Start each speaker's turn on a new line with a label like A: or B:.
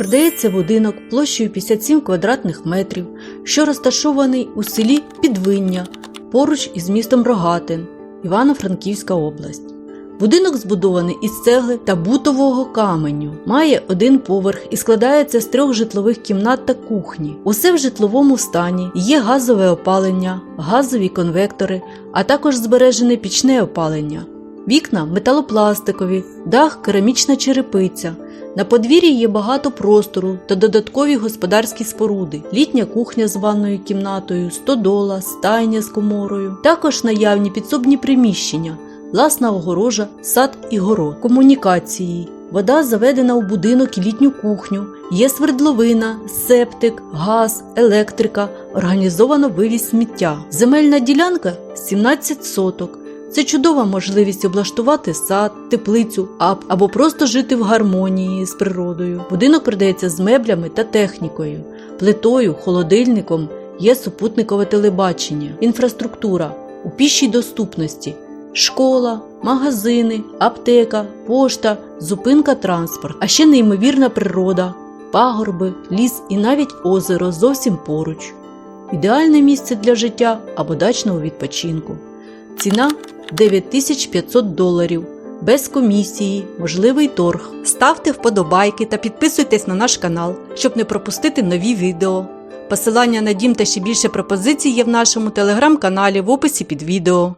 A: Продається будинок площею 57 квадратних метрів, що розташований у селі Підвиння поруч із містом Рогатин, Івано-Франківська область. Будинок збудований із цегли та бутового каменю, має один поверх і складається з трьох житлових кімнат та кухні. Усе в житловому стані, є газове опалення, газові конвектори, а також збережене пічне опалення. Вікна металопластикові, дах керамічна черепиця. На подвір'ї є багато простору та додаткові господарські споруди, літня кухня з ванною кімнатою, стодола, стайня з коморою, також наявні підсобні приміщення, власна огорожа, сад і город, комунікації. Вода заведена у будинок і літню кухню, є свердловина, септик, газ, електрика, організовано вивіз сміття. Земельна ділянка 17 соток. Це чудова можливість облаштувати сад, теплицю аб- або просто жити в гармонії з природою. Будинок продається з меблями та технікою, плитою, холодильником, є супутникове телебачення, інфраструктура у пішій доступності, школа, магазини, аптека, пошта, зупинка транспорт, а ще неймовірна природа, пагорби, ліс і навіть озеро зовсім поруч. Ідеальне місце для життя або дачного відпочинку. Ціна 9500 доларів. Без комісії, можливий торг. Ставте вподобайки та підписуйтесь на наш канал, щоб не пропустити нові відео. Посилання на дім та ще більше пропозицій є в нашому телеграм-каналі в описі під відео.